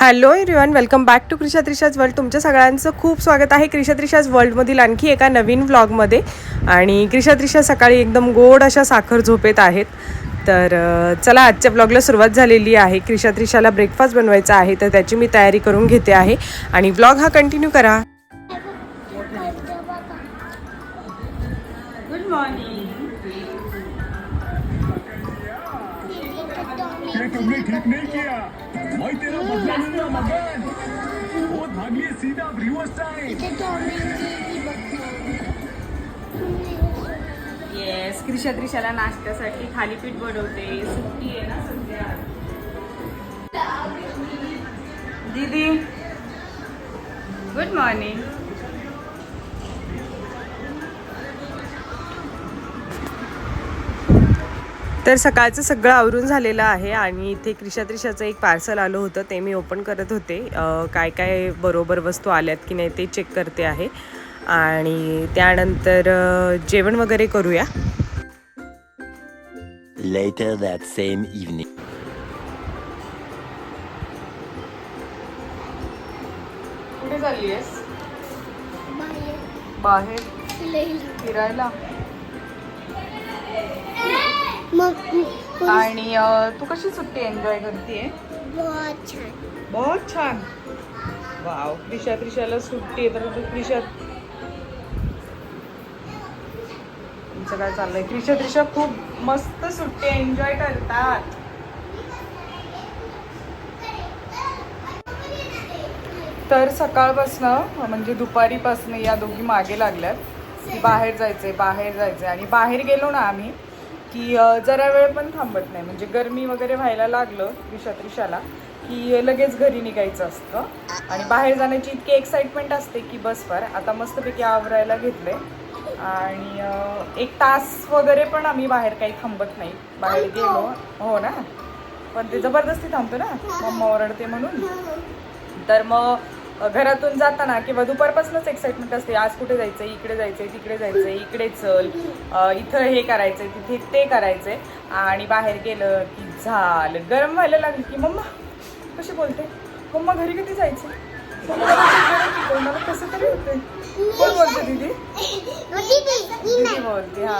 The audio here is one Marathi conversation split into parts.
Hello everyone welcome back to Krisha Trisha's world तुमच्या सगळ्यांचं खूप स्वागत आहे क्रिशा त्रिशाज वर्ल्डमधील आणखी एका नवीन व्लॉगमध्ये आणि क्रिशा त्रिशा सकाळी एकदम गोड अशा साखर झोपेत आहेत. तर चला आजच्या व्लॉगला सुरुवात झालेली आहे. क्रिशा त्रिशाला ब्रेकफास्ट बनवायचा आहे तर त्याची मी तयारी करून घेते आहे. आणि व्लॉग हा कंटिन्यू करा. गुड मॉर्निंग ये तुमने ठीक नहीं किया मैं तेरा बदला लूंगा मगन बहुत भागी है सीधा रिवर्स टाइम येस क्रिशा त्रिशाला नाश्त्यासाठी थालीपीठ बनवते. सुट्टी आहे ना सध्या. दीदी गुड मॉर्निंग तर सकाळचं सगळं आवरून झालेलं आहे आणि इथे क्रिशा त्रिशाचं एक पार्सल आलं होतं ते मी ओपन करत होते. काय काय बरोबर वस्तू आल्यात की नाही ते चेक करते आहे. आणि त्यानंतर जेवण वगैरे करूया. Later that same evening. कुठे चालली आहेस? बाहेर. फिरायला? मग आणि तू कशी सुट्टी एन्जॉय करते बहुत छान. बहुत छान. वाव त्रिशा त्रिशाला सुट्टी आहे तर तू त्रिशा तुमचं काय चाललंय? त्रिशा त्रिशा खूप मस्त सुट्टी एन्जॉय करतात. तर सकाळपासनं म्हणजे दुपारीपासनं या दोघी मागे लागल्यात. की बाहेर जायचंय बाहेर जायचंय. आणि बाहेर गेलो ना आम्ही की जरा वेळ पण थांबत नाही. म्हणजे गरमी वगैरे व्हायला लागलं त्रिशा त्रिशाला की लगेच घरी निघायचं असतं. आणि बाहेर जाण्याची इतकी एक्साइटमेंट असते की बस फार. आता मस्तपैकी आवरायला घेतलंय. आणि एक तास वगैरे पण आम्ही बाहेर काही थांबत नाही. बाहेर गेलो. हो ना? पण ते जबरदस्ती थांबतो ना? मम्मा ओरडते म्हणून. तर मग घरातून जाताना किंवा दुपारपासूनच एक्साइटमेंट असते. आज कुठे जायचंय? इकडे जायचंय तिकडे जायचंय इकडे चल. इथं हे करायचंय तिथे ते करायचंय. आणि बाहेर गेलं की झालं. गरम व्हायला लागली की मम्मा कशी बोलते? मम्मा घरी कधी जायचं मला कसं तरी होते कोण बोलते दीदी? दीदी बोलते हा.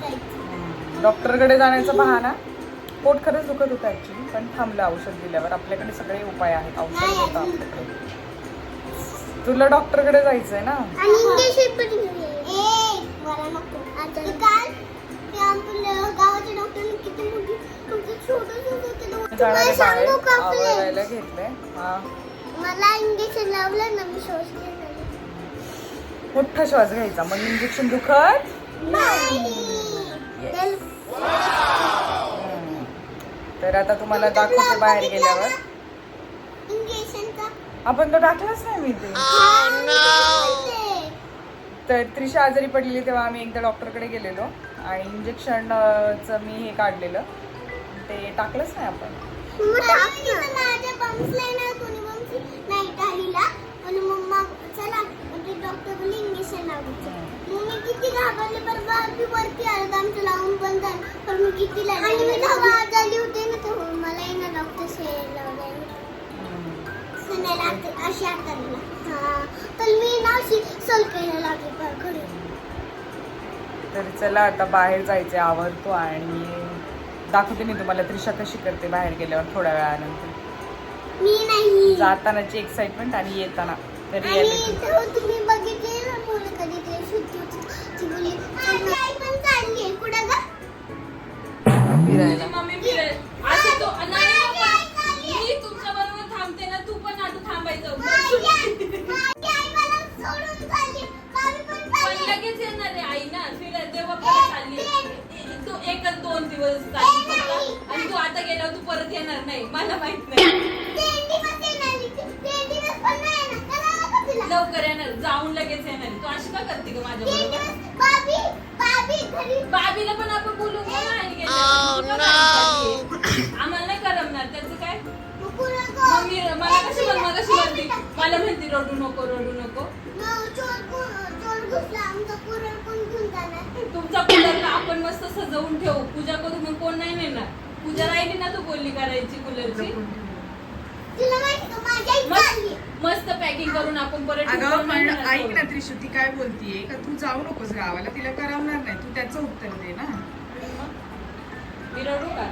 जायचं डॉक्टरकडे जाण्याचा बहाना? पोट खरंच दुखत होतं ऍक्च्युली पण थांबलं औषध दिल्यावर. आपल्याकडे सगळे उपाय आहेत. औषध होतं आपल्याकडे. तुला डॉक्टरकडे ना? जाणारे घेतलंय. हा. मला इंजेक्शन लावलं ना मी श्वास घेतला मोठा श्वास घ्यायचा. मग इंजेक्शन दुखत? नाही तर आता तुम्हाला दाखवते बाहेर गेल्यावर. इंजेक्शनचा आपण तो टाकलाच नाही मी ते. तर त्रिशा आजारी पडलेली तेव्हा आम्ही एकदा डॉक्टरकडे गेलेलो आणि इंजेक्शनचं मी हे काढलेलं. ते टाकलंच नाही आपण. म्हणजे किती घाबरले बरं बारबी वरती आलं तर आमचं लावून पण पण मी किती लागले आणि मी तेव्हा आजारी होते लावले अशी हाताला तर मी ना अशी सलकायला लागले बरं खरं तर चला आता बाहेर जायचे आवडतो आणि दाखवते मी तुम्हाला. त्रिशा कशी करते बाहेर गेल्यावर थोड्या वेळानंतर. मी नाही. जातानाची एक्साइटमेंट आणि येताना. तर तुम्ही दिवस चालली आणि तू आता गेल्यावर तू परत येणार नाही मला माहीत नाही. लवकर येणार जाऊन लगेच येणार. तू अशी का करते का माझ्या बरोबर दिवस बाबी बाबी घरी बाबीला पण आपण ना आणि चाललीये? आम्हाला नाही करमणार त्याचं काय? मग कुठं ग? मग मी मला कशी बोल मग कशी बोलते? मला म्हणते रडू नको रडू नको. तुमचा आपण मस्त सजवून ठेवू. पूजा करू मग कोण नाही नेणार पूजा राहिली ना तू बोलली करायची कूलरची मस्त पॅकिंग करून आपण परत अगं पण ऐक. ना त्रिशू ती काय बोलतीये? का तू जाऊ नकोस गावाला? तिला करवणार नाही. तू त्याचं उत्तर दे ना. मी रडू का?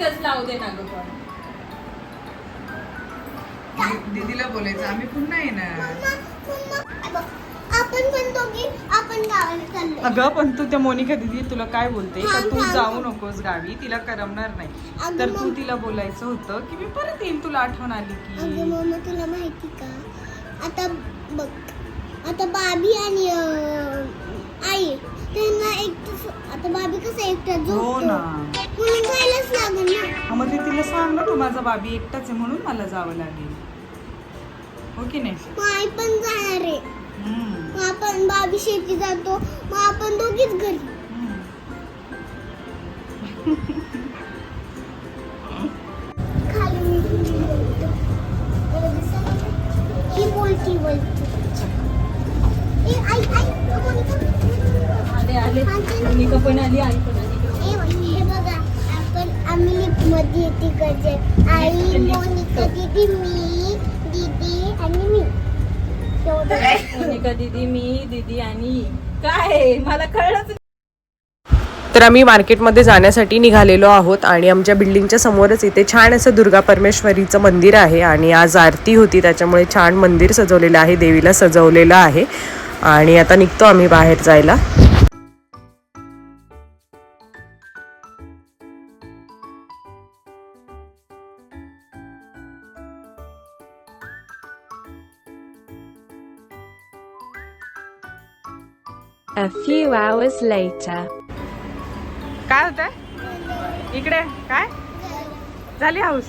इथंच लावू दे ना गं पण. दि- दीदीला बोलायचं आम्ही पुन्हा येणार. आपण पण दोघी आपण गावाला चाललोय. अगं पण तू त्या मोनिका दिदी तुला काय बोलते? का तू. जाऊ नकोस गावी? तिला करमणार नाही. अगं तर तू तिला बोलायचं होतं की मी परत येईन तुला आठवण आली अगं की मम्मा तुला माहिती का? आता बघ आता बाबी आणि अं, आई त्यांना एकटं आता बाबी कसं एकटा हो झोपतो. ना. म्हणून जायलाच लागेल ना. हा, मग ते तिला सांग ना तू माझा बाबी एकटाच आहे म्हणून मला जावं लागेल. हो की नाही? मग आई पण जाणार आहे. हम्म, मग आपण बाबी शेती जातो मग आपण दोघीच घरी. हम्म. आले मोनिका पण आली आई पण आली. हे आपण आम्ही लिफ्टमध्ये येते गजे आई मोनिका दीदी मी दीदी आणि मी. तेवढं मोनिका दीदी मी दीदी आणि काय? मला कळलंच नाही. तर आम्ही मार्केटमध्ये जाण्यासाठी निघालेलो आहोत आणि आमच्या बिल्डिंगच्या समोरच इथे छान असं दुर्गा परमेश्वरीचं मंदिर आहे आणि आज आरती होती त्याच्यामुळे छान मंदिर सजवलेलं आहे देवीला सजवलेलं आहे. आणि आता निघतो आम्ही बाहेर जायला. A few hours later. काय होत इकडे काय? झाली हाऊस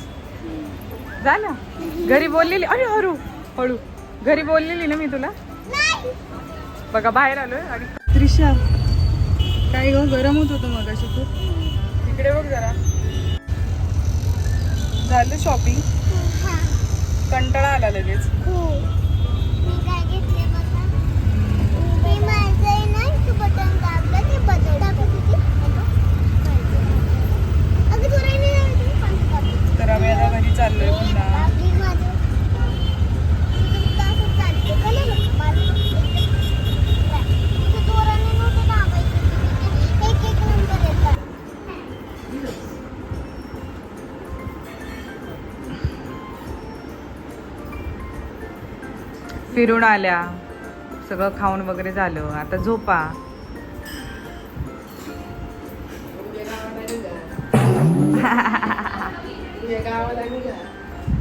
झालं? घरी बोललेली अरे हळू हळू. घरी बोललेली ना मी तुला? बघा बाहेर आलोय आणि त्रिशा काय ग गरम होत होतं मग अशी खूप. इकडे बघ जरा. झालं शॉपिंग कंटाळा आला लगेच हो मी काय घेतले बघा मी माझं आहे ना तू बटन दाबलं ते बटन दाबत होती अगं तुला नाही दाबायचं, पण दाबलं. तर आम्ही आता घरी चाललोय पुन्हा दाबली माझं. तुझं असं चालतं का नाही बघ, माझं एकदम- तुझं जोराने नव्हतं दाबायचं, तुझे एक एक नंबर येतात फिरून आल्या. सगळं खाऊन वगैरे झालं. आता झोपा.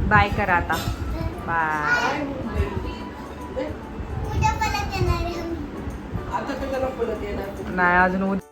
बाय करा आता. बाय. उद्या परत येणार आहे. आम्ही. नाही अजून उद्या